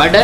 அட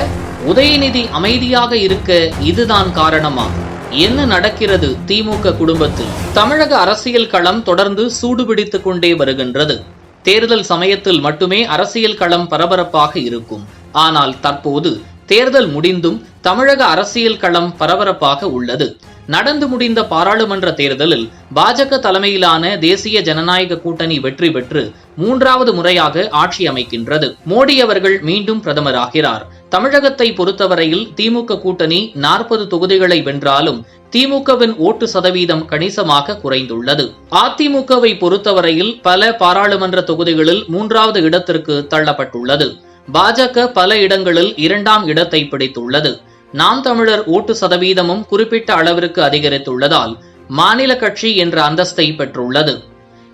உதயநிதி அமைதியாக இருக்க இதுதான் காரணமா? என்ன நடக்கிறது திமுக குடும்பத்தில்? தமிழக அரசியல் களம் தொடர்ந்து சூடுபிடித்து கொண்டே வருகின்றது. தேர்தல் சமயத்தில் மட்டுமே அரசியல் களம் பரபரப்பாக இருக்கும். ஆனால் தற்போது தேர்தல் முடிந்தும் தமிழக அரசியல் களம் பரபரப்பாக உள்ளது. நடந்து முடிந்த பாராளுமன்ற தேர்தலில் பாஜக தலைமையிலான தேசிய ஜனநாயக கூட்டணி வெற்றி பெற்று மூன்றாவது முறையாக ஆட்சி அமைக்கின்றது. மோடி அவர்கள் மீண்டும் பிரதமராகிறார். தமிழகத்தை பொறுத்தவரையில் திமுக கூட்டணி நாற்பது தொகுதிகளை வென்றாலும் திமுகவின் ஓட்டு சதவீதம் கணிசமாக குறைந்துள்ளது. அதிமுகவை பொறுத்தவரையில் பல பாராளுமன்ற தொகுதிகளில் மூன்றாவது இடத்திற்கு தள்ளப்பட்டுள்ளது. பாஜக பல இடங்களில் இரண்டாம் இடத்தை பிடித்துள்ளது. நாம் தமிழர் ஓட்டு சதவீதமும் குறிப்பிட்ட அளவிற்கு அதிகரித்துள்ளதால் மாநில கட்சி என்ற அந்தஸ்தை பெற்றுள்ளது.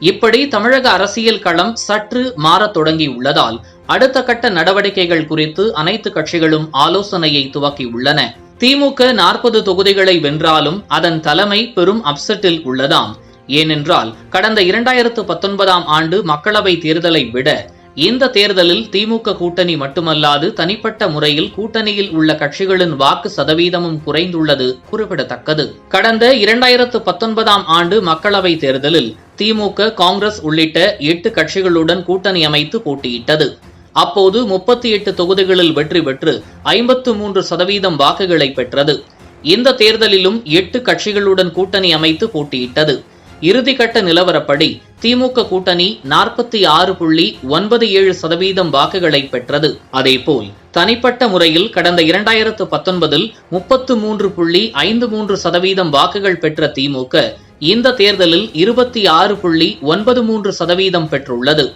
இப்படி தமிழக அரசியல் களம் சற்று மாறத் தொடங்கியுள்ளதால் அடுத்த கட்ட நடவடிக்கைகள் குறித்து அனைத்து கட்சிகளும் ஆலோசனையை துவக்கியுள்ளன. திமுக நாற்பது தொகுதிகளை வென்றாலும் அதன் தலைமை பெரும் அப்செட்டில் உள்ளதாம். ஏனென்றால் கடந்த இரண்டாயிரத்து பத்தொன்பதாம் ஆண்டு மக்களவை தேர்தலை விட இந்த தேர்தலில் திமுக கூட்டணி மட்டுமல்லாது தனிப்பட்ட முறையில் கூட்டணியில் உள்ள கட்சிகளின் வாக்கு சதவீதமும் குறைந்துள்ளது குறிப்பிடத்தக்கது. கடந்த இரண்டாயிரத்து பத்தொன்பதாம் ஆண்டு மக்களவை தேர்தலில் திமுக காங்கிரஸ் உள்ளிட்ட எட்டு கட்சிகளுடன் கூட்டணி அமைத்து போட்டியிட்டது. அப்போது முப்பத்தி எட்டு தொகுதிகளில் வெற்றி பெற்று ஐம்பத்து மூன்று சதவீதம் வாக்குகளை பெற்றது. இந்த தேர்தலிலும் எட்டு கட்சிகளுடன் கூட்டணி அமைத்து போட்டியிட்டது. இறுதிக்கட்ட நிலவரப்படி திமுக கூட்டணி நாற்பத்தி ஆறு புள்ளி ஒன்பது ஏழு சதவீதம் வாக்குகளை பெற்றது. அதேபோல் தனிப்பட்ட முறையில் கடந்த இரண்டாயிரத்து பத்தொன்பதில் முப்பத்து மூன்று புள்ளி ஐந்து மூன்று சதவீதம் வாக்குகள் பெற்ற திமுக இந்த தேர்தலில் இருபத்தி ஆறு புள்ளி ஒன்பது மூன்று சதவீதம் பெற்றுள்ளது.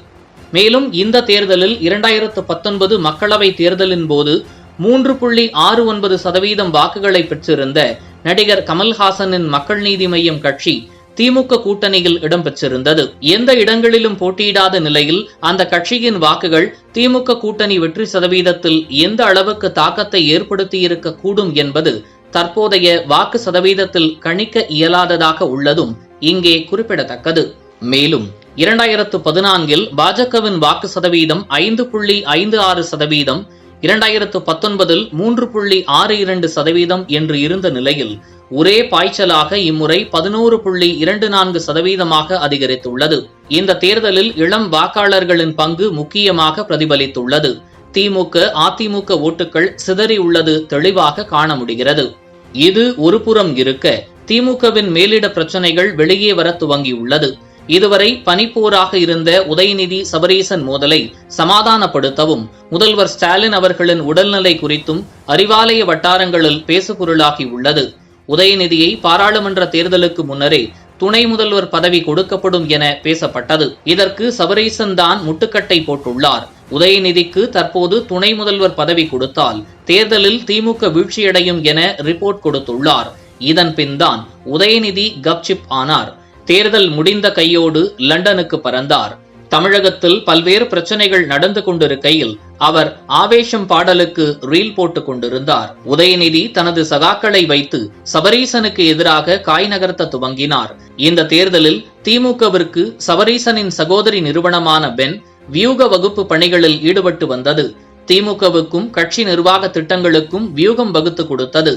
மேலும் இந்த தேர்தலில் இரண்டாயிரத்து பத்தொன்பது மக்களவை தேர்தலின் போது மூன்று புள்ளி ஆறு ஒன்பது சதவீதம் வாக்குகளை பெற்றிருந்த நடிகர் கமல்ஹாசனின் மக்கள் நீதி மையம் கட்சி திமுக கூட்டணியில் இடம்பெற்றிருந்தது. எந்த இடங்களிலும் போட்டியிடாத நிலையில் அந்த கட்சியின் வாக்குகள் திமுக கூட்டணி வெற்றி சதவீதத்தில் எந்த அளவுக்கு தாக்கத்தை ஏற்படுத்தியிருக்க கூடும் என்பது தற்போதைய வாக்கு சதவீதத்தில் கணிக்க இயலாததாக உள்ளதும் இங்கே குறிப்பிடத்தக்கது. மேலும் இரண்டாயிரத்து பதினான்கில் பாஜகவின் வாக்கு சதவீதம் ஐந்து புள்ளி ஐந்து ஆறு சதவீதம் இரண்டாயிரத்து பத்தொன்பதில் மூன்று புள்ளி ஆறு இரண்டு சதவீதம் என்று இருந்த நிலையில் ஒரே பாய்ச்சலாக இம்முறை பதினோரு புள்ளி இரண்டு நான்கு சதவீதமாக அதிகரித்துள்ளது. இந்த தேர்தலில் இளம் வாக்காளர்களின் பங்கு முக்கியமாக பிரதிபலித்துள்ளது. திமுக அதிமுக ஓட்டுகள் சிதறியுள்ளது தெளிவாக காண முடிகிறது. இது ஒருபுறம் இருக்க திமுகவின் மேலிட பிரச்சனைகள் வெளியே வர துவங்கியுள்ளது. இதுவரை பனிப்போராக இருந்த உதயநிதி சபரீசன் மோதலை சமாதானப்படுத்தவும் முதல்வர் ஸ்டாலின் அவர்களின் உடல்நிலை குறித்தும் அறிவாலய வட்டாரங்களில் பேசுபொருளாகி உள்ளது. உதயநிதியை பாராளுமன்ற தேர்தலுக்கு முன்னரே துணை முதல்வர் பதவி கொடுக்கப்படும் என பேசப்பட்டது. இதற்கு சபரீசன் தான் முட்டுக்கட்டை போட்டுள்ளார். உதயநிதிக்கு தற்போது துணை முதல்வர் பதவி கொடுத்தால் தேர்தலில் திமுக வீழ்ச்சியடையும் என ரிப்போர்ட் கொடுத்துள்ளார். இதன் பின்தான் உதயநிதி கப்சிப் ஆனார். தேர்தல் முடிந்த கையோடு லண்டனுக்கு பறந்தார். தமிழகத்தில் பல்வேறு பிரச்சனைகள் நடந்து கொண்டிருக்கையில் அவர் ஆவேசம் பாடலுக்கு ரீல் போட்டுக் கொண்டிருந்தார். உதயநிதி தனது சகாக்களை வைத்து சபரீசனுக்கு எதிராக காய் நகர்த்த துவங்கினார். இந்த தேர்தலில் திமுகவிற்கு சபரீசனின் சகோதரி நிறுவனமான பென் வியூக வகுப்பு பணிகளில் ஈடுபட்டு வந்தது. திமுகவுக்கும் கட்சி நிர்வாக திட்டங்களுக்கும் வியூகம் வகுத்து கொடுத்தது.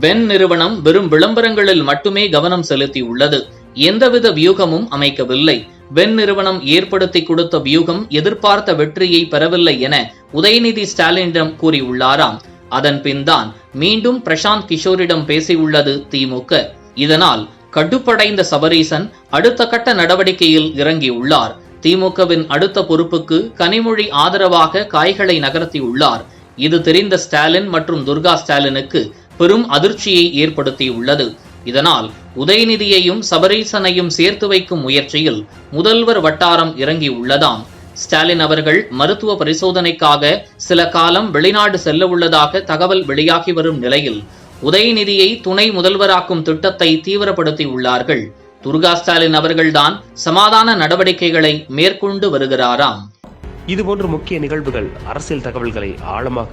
பென் நிறுவனம் வெறும் விளம்பரங்களில் மட்டுமே கவனம் செலுத்தியுள்ளது. எந்தவித வியூகமும் அமைக்கவில்லை. பென் நிறுவனம் ஏற்படுத்தி கொடுத்த வியூகம் எதிர்பார்த்த வெற்றியை பெறவில்லை என உதயநிதி ஸ்டாலினிடம் கூறியுள்ளாராம். அதன் பின்தான் மீண்டும் பிரசாந்த் கிஷோரிடம் பேசியுள்ளது திமுக. இதனால் கடுப்படைந்த சபரீசன் அடுத்த கட்ட நடவடிக்கையில் இறங்கியுள்ளார். திமுகவின் அடுத்த பொறுப்புக்கு கனிமொழி ஆதரவாக காய்களை நகர்த்தியுள்ளார். இது தெரிந்த ஸ்டாலின் மற்றும் துர்கா ஸ்டாலினுக்கு பெரும் அதிர்ச்சியை ஏற்படுத்தியுள்ளது. இதனால் உதயநிதியையும் சபரீசனையும் சேர்த்து வைக்கும் முயற்சியில் முதல்வர் வட்டாரம் இறங்கி உள்ளதாம் ஸ்டாலின் அவர்கள் மருத்துவ பரிசோதனைக்காக சில காலம் வெளிநாடு செல்ல உள்ளதாக தகவல் வெளியாகி வரும் நிலையில் உதயநிதியை துணை முதல்வராக்கும் திட்டத்தை தீவிரப்படுத்தி உள்ளார்கள் துர்கா ஸ்டாலின் அவர்கள்தான் சமாதான நடவடிக்கைகளை மேற்கொண்டு வருகிறாராம். இதுபோன்ற முக்கிய நிகழ்வுகள் அரசியல் தகவல்களை ஆழமாக